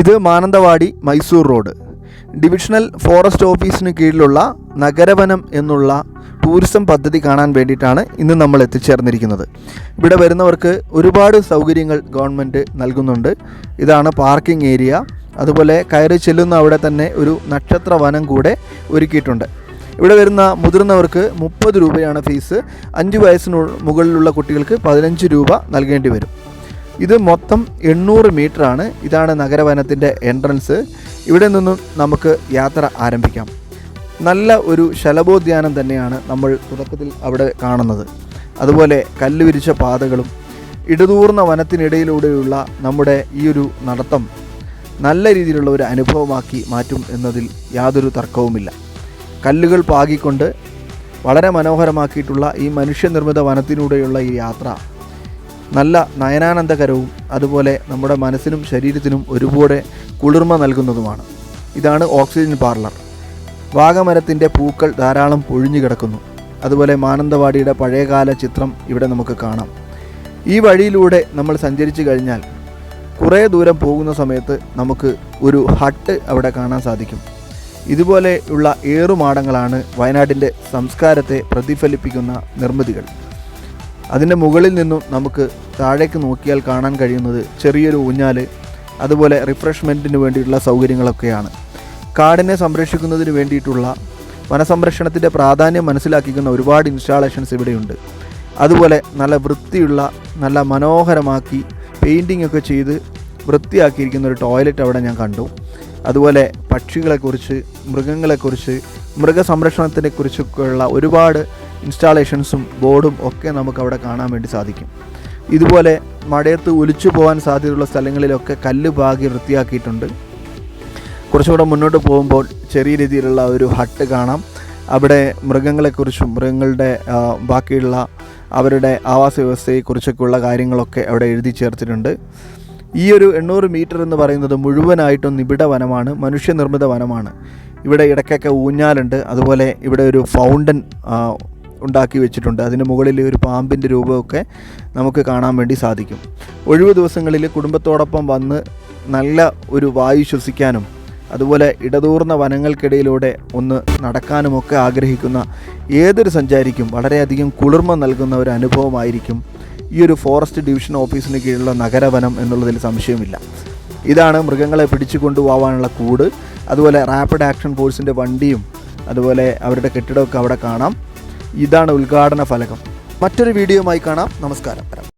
ഇത് Mananthavady Mysore road. Divisional forest ഓഫീസിന് കീഴിലുള്ള നഗരവനം എന്നുള്ള ടൂറിസം പദ്ധതി കാണാൻ വേണ്ടിയിട്ടാണ് ഇന്ന് നമ്മൾ എത്തിച്ചേർന്നിരിക്കുന്നത്. ഇവിടെ വരുന്നവർക്ക് ഒരുപാട് സൗകര്യങ്ങൾ ഗവൺമെന്റ് നൽകുന്നുണ്ട്. ഇതാണ് പാർക്കിംഗ് ഏരിയ. അതുപോലെ കയറി ചെല്ലുന്ന അവിടെ തന്നെ ഒരു നക്ഷത്ര വനം കൂടെ ഒരുക്കിയിട്ടുണ്ട്. ഇവിടെ വരുന്ന മുതിർന്നവർക്ക് മുപ്പത് രൂപയാണ് ഫീസ്. അഞ്ച് വയസ്സിന് മുകളിലുള്ള കുട്ടികൾക്ക് പതിനഞ്ച് രൂപ നൽകേണ്ടി വരും. ഇത് മൊത്തം എണ്ണൂറ് ആണ് ഇതാണ് നഗരവനത്തിന്റെ എൻട്രൻസ്. ഇവിടെ നിന്നും നമുക്ക് യാത്ര ആരംഭിക്കാം. നല്ല ഒരു ശലഭോദ്യാനം തന്നെയാണ് നമ്മൾ തുടക്കത്തിൽ അവിടെ കാണുന്നത്. അതുപോലെ കല്ല് വിരിച്ച പാതകളും ഇടതൂർന്ന വനത്തിനിടയിലൂടെയുള്ള നമ്മുടെ ഈ ഒരു നടത്തം നല്ല രീതിയിലുള്ള ഒരു അനുഭവമാക്കി മാറ്റും എന്നതിൽ യാതൊരു തർക്കവുമില്ല. കല്ലുകൾ പാകിക്കൊണ്ട് വളരെ മനോഹരമാക്കിയിട്ടുള്ള ഈ മനുഷ്യനിർമ്മിത വനത്തിലൂടെയുള്ള ഈ യാത്ര നല്ല നയനാനന്ദകരവും അതുപോലെ നമ്മുടെ മനസ്സിനും ശരീരത്തിനും ഒരുപോലെ കുളിർമ നൽകുന്നതുമാണ്. ഇതാണ് ഓക്സിജൻ പാർലർ. വാഗമരത്തിന്റെ പൂക്കൾ ധാരാളം പൊഴിഞ്ഞു കിടക്കുന്നു. അതുപോലെ മാനന്തവാടിയുടെ പഴയകാല ചിത്രം ഇവിടെ നമുക്ക് കാണാം. ഈ വഴിയിലൂടെ നമ്മൾ സഞ്ചരിച്ചു കഴിഞ്ഞാൽ കുറേ ദൂരം പോകുന്ന സമയത്ത് നമുക്ക് ഒരു ഹട്ട് അവിടെ കാണാൻ സാധിക്കും. ഇതുപോലെയുള്ള ഏറുമാടങ്ങളാണ് വയനാട്ടിന്റെ സംസ്കാരത്തെ പ്രതിഫലിപ്പിക്കുന്ന നിർമ്മിതികൾ. അതിന്റെ മുകളിൽ നിന്നും നമുക്ക് താഴേക്ക് നോക്കിയാൽ കാണാൻ കഴിയുന്നത് ചെറിയൊരു ഊഞ്ഞാൽ അതുപോലെ റിഫ്രഷ്മെന്റിന് വേണ്ടിയിട്ടുള്ള സൗകര്യങ്ങളൊക്കെയാണ്. കാടിനെ സംരക്ഷിക്കുന്നതിന് വേണ്ടിയിട്ടുള്ള വനസംരക്ഷണത്തിന്റെ പ്രാധാന്യം മനസ്സിലാക്കിക്കുന്ന ഒരുപാട് ഇൻസ്റ്റാളേഷൻസ് ഇവിടെയുണ്ട്. അതുപോലെ നല്ല വൃത്തിയുള്ള നല്ല മനോഹരമാക്കി പെയിന്റിംഗ് ഒക്കെ ചെയ്ത് വൃത്തിയാക്കിയിരിക്കുന്ന ഒരു ടോയ്ലറ്റ് അവിടെ ഞാൻ കണ്ടു. അതുപോലെ പക്ഷികളെക്കുറിച്ച് മൃഗങ്ങളെക്കുറിച്ച് മൃഗസംരക്ഷണത്തിനെക്കുറിച്ചൊക്കെയുള്ള ഒരുപാട് ഇൻസ്റ്റാളേഷൻസും ബോർഡും ഒക്കെ നമുക്ക് അവിടെ കാണാൻ വേണ്ടി സാധിക്കും. ഇതുപോലെ മടയത്ത് ഒലിച്ചു പോകാൻ സാധ്യതയുള്ള സ്ഥലങ്ങളിലൊക്കെ കല്ല് പാകി വൃത്തിയാക്കിയിട്ടുണ്ട്. കുറച്ചുകൂടെ മുന്നോട്ട് പോകുമ്പോൾ ചെറിയ രീതിയിലുള്ള ഒരു ഹട്ട് കാണാം. അവിടെ മൃഗങ്ങളെക്കുറിച്ചും മൃഗങ്ങളുടെ ബാക്കിയുള്ള അവരുടെ ആവാസ വ്യവസ്ഥയെക്കുറിച്ചൊക്കെയുള്ള കാര്യങ്ങളൊക്കെ അവിടെ എഴുതി ചേർത്തിട്ടുണ്ട്. ഈ ഒരു എണ്ണൂറ് മീറ്റർ എന്ന് പറയുന്നത് മുഴുവനായിട്ടും നിബിഡ വനമാണ് മനുഷ്യനിർമ്മിത വനമാണ്. ഇവിടെ ഇടയ്ക്കൊക്കെ ഊഞ്ഞാലുണ്ട്. അതുപോലെ ഇവിടെ ഒരു ഫൗണ്ടൻ ഉണ്ടാക്കി വെച്ചിട്ടുണ്ട്. അതിന് മുകളിൽ ഒരു പാമ്പിന്റെ രൂപമൊക്കെ നമുക്ക് കാണാൻ വേണ്ടി സാധിക്കും. ഒഴിവ് ദിവസങ്ങളിൽ കുടുംബത്തോടൊപ്പം വന്ന് നല്ല ഒരു വായു ശ്വസിക്കാനും അതുപോലെ ഇടതൂർന്ന വനങ്ങൾക്കിടയിലൂടെ ഒന്ന് നടക്കാനുമൊക്കെ ആഗ്രഹിക്കുന്ന ഏതൊരു സഞ്ചാരിക്കും വളരെയധികം കുളിർമ നൽകുന്ന ഒരു അനുഭവമായിരിക്കും ഈ ഒരു ഫോറസ്റ്റ് ഡിവിഷൻ ഓഫീസിന് കീഴിലുള്ള നഗരവനം എന്നുള്ളതിൽ സംശയമില്ല. ഇതാണ് മൃഗങ്ങളെ പിടിച്ചു കൊണ്ടുപോകാനുള്ള കൂട്. അതുപോലെ റാപ്പിഡ് ആക്ഷൻ ഫോഴ്സിന്റെ വണ്ടിയും അതുപോലെ അവരുടെ കെട്ടിടമൊക്കെ അവിടെ കാണാം. ഇതാണ് ഉദ്ഘാടന ഫലകം. മറ്റൊരു വീഡിയോയുമായി കാണാം. നമസ്കാരം.